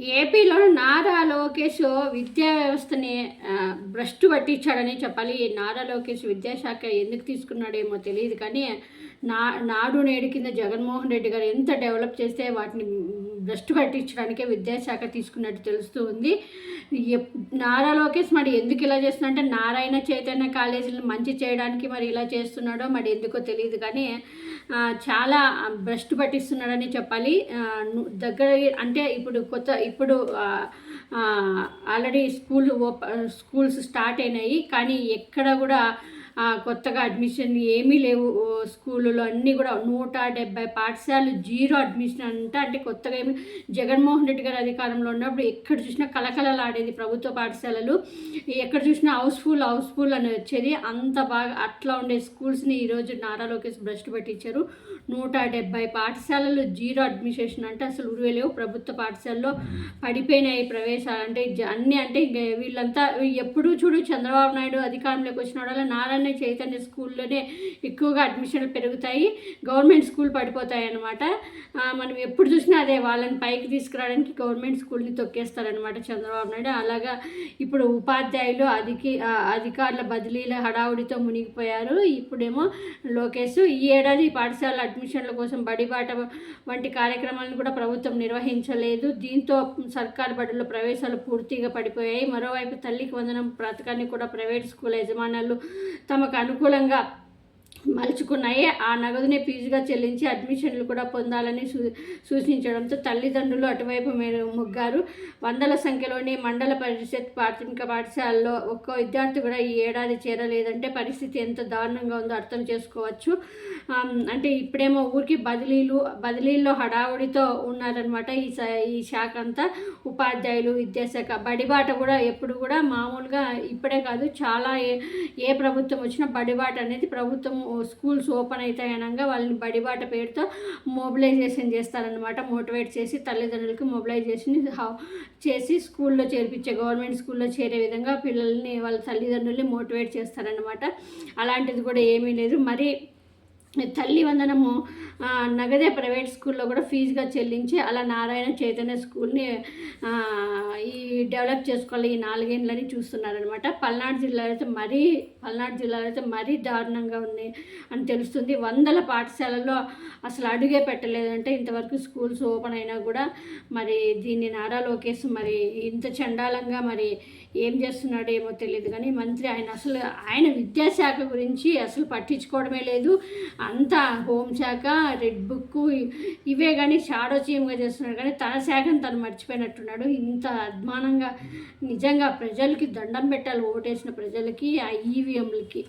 ఏపీలో నారా లోకేష్ విద్యా వ్యవస్థని భ్రష్టు పట్టించాడని చెప్పాలి. నారా లోకేష్ విద్యాశాఖ ఎందుకు తీసుకున్నాడేమో తెలియదు కానీ నా నాడు నేడు కింద జగన్మోహన్ రెడ్డి గారు ఎంత డెవలప్ చేస్తే వాటిని భ్రష్టు పట్టించడానికే విద్యాశాఖ తీసుకున్నట్టు తెలుస్తూ ఉంది. ఎప్- నారా లోకేష్ మరి ఎందుకు ఇలా చేస్తున్నాడంటే నారాయణ చైతన్య కాలేజీలు మంచి చేయడానికి మరి ఇలా చేస్తున్నాడో మరి ఎందుకో తెలియదు కానీ చాలా భ్రష్టు పట్టిస్తున్నాడని చెప్పాలి. దగ్గర అంటే ఇప్పుడు కొత్త ఇప్పుడు ఆల్రెడీ స్కూల్ ఓప స్కూల్స్ స్టార్ట్ అయినాయి. కానీ ఎక్కడ కూడా కొత్తగా అడ్మిషన్ ఏమీ లేవు స్కూళ్ళలో అన్నీ కూడా నూట డెబ్బై పాఠశాలలు జీరో అడ్మిషన్ అంట. అంటే కొత్తగా ఏమి జగన్మోహన్ రెడ్డి గారు అధికారంలో ఉన్నప్పుడు ఎక్కడ చూసినా కలకలలాడేది ప్రభుత్వ పాఠశాలలు. ఎక్కడ చూసినా హౌస్ఫుల్ హౌస్ఫుల్ అని వచ్చేది. అంత బాగా అట్లా ఉండే స్కూల్స్ని ఈరోజు నారా లోకేష్ భ్రష్టు పట్టించారు. నూట డెబ్బై పాఠశాలలు జీరో అడ్మిషన్ అంటే అసలు ఉరువేలేవు ప్రభుత్వ పాఠశాలలో పడిపోయినాయి ప్రవేశాలు. అంటే జ- అన్నీ అంటే వీళ్ళంతా ఎప్పుడూ చూడు చంద్రబాబు నాయుడు అధికారంలోకి వచ్చిన వాళ్ళ నారాయణ చైతన్య స్కూల్లోనే ఎక్కువగా అడ్మిషన్లు పెరుగుతాయి. గవర్నమెంట్ స్కూల్ పడిపోతాయి అనమాట మనం ఎప్పుడు చూసినా అదే వాళ్ళని పైకి తీసుకురావడానికి గవర్నమెంట్ స్కూల్ని తొక్కేస్తారనమాట చంద్రబాబు నాయుడు. అలాగా ఇప్పుడు ఉపాధ్యాయులు అధికి అధికారుల బదిలీల హడావుడితో మునిగిపోయారు. ఇప్పుడేమో లోకేష్ ఈ ఏడాది పాఠశాల అడ్మిషన్ల కోసం బడిబాట వంటి కార్యక్రమాలను కూడా ప్రభుత్వం నిర్వహించలేదు. దీంతో సర్కారు బడుల్లో ప్రవేశాలు పూర్తిగా పడిపోయాయి. మరోవైపు తల్లికి వందనం పథకాన్ని కూడా ప్రైవేట్ స్కూల్ యజమానులు తమకు అనుకూలంగా మలుచుకున్నాయి. ఆ నగదుని ఫీజుగా చెల్లించి అడ్మిషన్లు కూడా పొందాలని సూ సూచించడంతో తల్లిదండ్రులు అటువైపు మేర మొగ్గారు. వందల సంఖ్యలోని మండల పరిషత్ ప్రాథమిక పాఠశాలలో ఒక్క విద్యార్థి కూడా ఈ ఏడాది చేరలేదంటే పరిస్థితి ఎంత దారుణంగా ఉందో అర్థం చేసుకోవచ్చు. అంటే ఇప్పుడేమో ఊరికి బదిలీలు బదిలీల్లో హడావుడితో ఉన్నారనమాట ఈ ఈ శాఖ అంతా. ఉపాధ్యాయులు విద్యాశాఖ. బడిబాట కూడా ఎప్పుడు కూడా మామూలుగా ఇప్పుడే కాదు చాలా ఏ ఏ ప్రభుత్వం వచ్చినా బడిబాట అనేది ప్రభుత్వం స్కూల్స్ ఓపెన్ అవుతాయి అనగా వాళ్ళని బడిబాట పేరుతో మొబిలైజేషన్ చేస్తారనమాట మోటివేట్ చేసి తల్లిదండ్రులకి మొబిలైజేషన్ చేసి స్కూల్లో చేర్పించే గవర్నమెంట్ స్కూల్లో చేరే విధంగా పిల్లల్ని వాళ్ళ తల్లిదండ్రుల్ని మోటివేట్ చేస్తారనమాట అలాంటిది కూడా ఏమీ లేదు. మరి తల్లి వందనము నగదే ప్రైవేట్ స్కూల్లో కూడా ఫీజుగా చెల్లించి అలా నారాయణ చైతన్య స్కూల్ని ఈ డెవలప్ చేసుకోవాలి ఈ నాలుగేళ్ళని చూస్తున్నారనమాట పల్నాడు జిల్లాలో అయితే మరీ పల్నాడు జిల్లాలో అయితే మరీ దారుణంగా ఉంది అని తెలుస్తుంది. వందల పాఠశాలల్లో అసలు అడుగే పెట్టలేదంటే ఇంతవరకు స్కూల్స్ ఓపెన్ అయినా కూడా మరి దీన్ని నారా లోకేష్ మరి ఇంత చండాలంగా మరి ఏం చేస్తున్నాడో ఏమో తెలియదు. కానీ మంత్రి ఆయన అసలు ఆయన విద్యాశాఖ గురించి అసలు పట్టించుకోవడమే లేదు. అంతా హోంశాఖ రెడ్ బుక్ ఇవే కానీ షాడో చీమ్గా చేస్తున్నాడు. కానీ తన శాఖను తను మర్చిపోయినట్టున్నాడు. ఇంత అద్మానంగా నిజంగా ప్రజలకి దండం పెట్టాలి ఓటేసిన ప్రజలకి ఆ ఈవీఎంలకి.